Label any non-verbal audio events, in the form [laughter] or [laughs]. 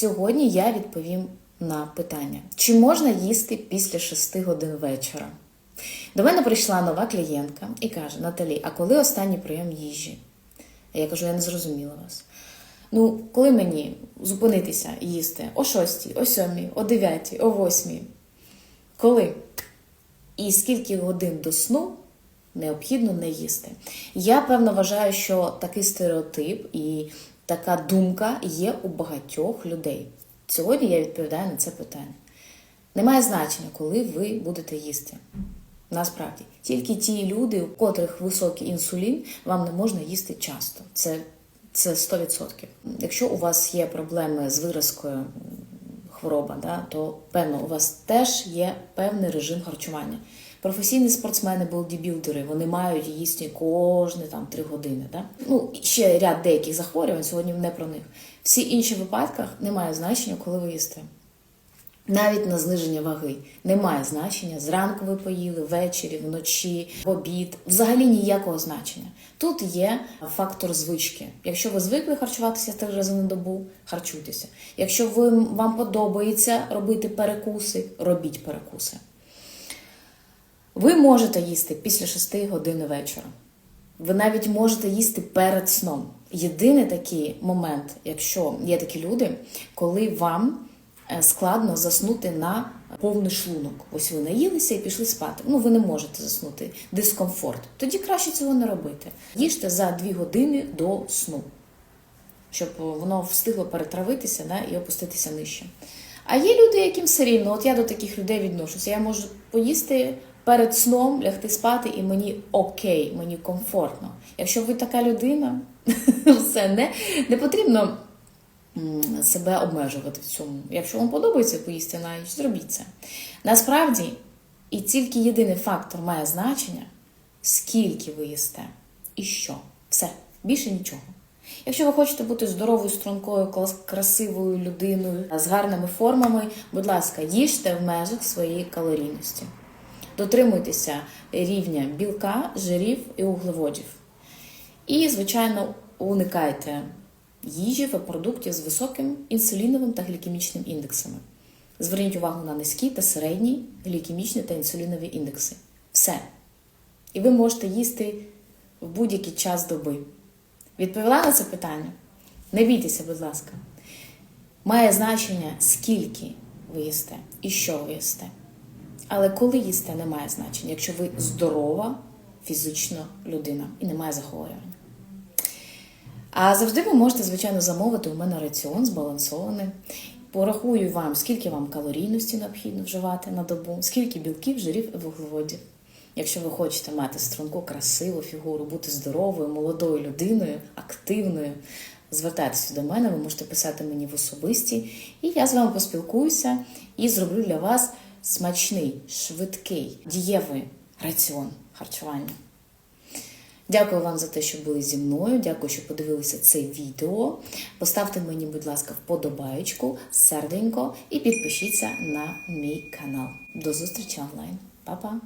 Сьогодні я відповім на питання: чи можна їсти після 6 годин вечора? До мене прийшла нова клієнтка і каже: Наталі, а коли останній прийом їжі? Я кажу, я не зрозуміла вас. Ну, коли мені зупинитися і їсти о 6, о 7, о 9, о 8? Коли? І скільки годин до сну необхідно не їсти? Я певно вважаю, що такий стереотип і така думка є у багатьох людей. Сьогодні я відповідаю на це питання. Немає значення, коли ви будете їсти. Насправді, тільки ті люди, у котрих високий інсулін, вам не можна їсти часто. Це, це 100%. Якщо у вас є проблеми з виразкою хвороба, да, то певно у вас теж є певний режим харчування. Професійні спортсмени, бодібілдери, вони мають їсти кожні там 3 години. Да? Ну, ще ряд деяких захворювань, сьогодні не про них. Всі інші випадках немає значення, коли ви їсте. Навіть на зниження ваги немає значення. Зранку ви поїли, ввечері, вночі, в обід. Взагалі ніякого значення. Тут є фактор звички. Якщо ви звикли харчуватися три рази на добу, харчуйтеся. Якщо ви, вам подобається робити перекуси, робіть перекуси. Ви можете їсти після 6 години вечора. Ви навіть можете їсти перед сном. Єдиний такий момент, якщо є такі люди, коли вам е, складно заснути на повний шлунок. Ось ви наїлися і пішли спати. Ну, ви не можете заснути. Дискомфорт. Тоді краще цього не робити. Їжте за 2 години до сну, щоб воно встигло перетравитися да, і опуститися нижче. А є люди, яким все рівно. От я до таких людей відношуся. Я можу поїсти перед сном, лягти спати, і мені окей, мені комфортно. Якщо ви така людина, [laughs] все не, не потрібно себе обмежувати в цьому. Якщо вам подобається поїсти на ніч, зробіть це. Насправді, і тільки єдиний фактор має значення, скільки ви їсте і що. Все, більше нічого. Якщо ви хочете бути здоровою, стрункою, красивою людиною з гарними формами, будь ласка, їжте в межах своєї калорійності. Дотримуйтеся рівня білка, жирів і углеводів. І, звичайно, уникайте їжі та продуктів з високим інсуліновим та глікемічним індексами. Зверніть увагу на низькі та середні глікемічні та інсулінові індекси. Все. І ви можете їсти в будь-який час доби. Відповіла на це питання? Не бійтеся, будь ласка. Має значення, скільки ви їсте і що ви їсте. Але коли їсте, не має значення, якщо ви здорова фізично людина і немає захворювання. А завжди ви можете, звичайно, замовити у мене раціон збалансований. Порахую вам, скільки вам калорійності необхідно вживати на добу, скільки білків, жирів і вуглеводів. Якщо ви хочете мати струнку, красиву фігуру, бути здоровою, молодою людиною, активною, звертайтеся до мене, ви можете писати мені в особисті, і я з вами поспілкуюся і зроблю для вас смачний, швидкий, дієвий раціон харчування. Дякую вам за те, що були зі мною. Дякую, що подивилися це відео. Поставте мені, будь ласка, вподобаєчку, серденько і підпишіться на мій канал. До зустрічі онлайн. Па-па!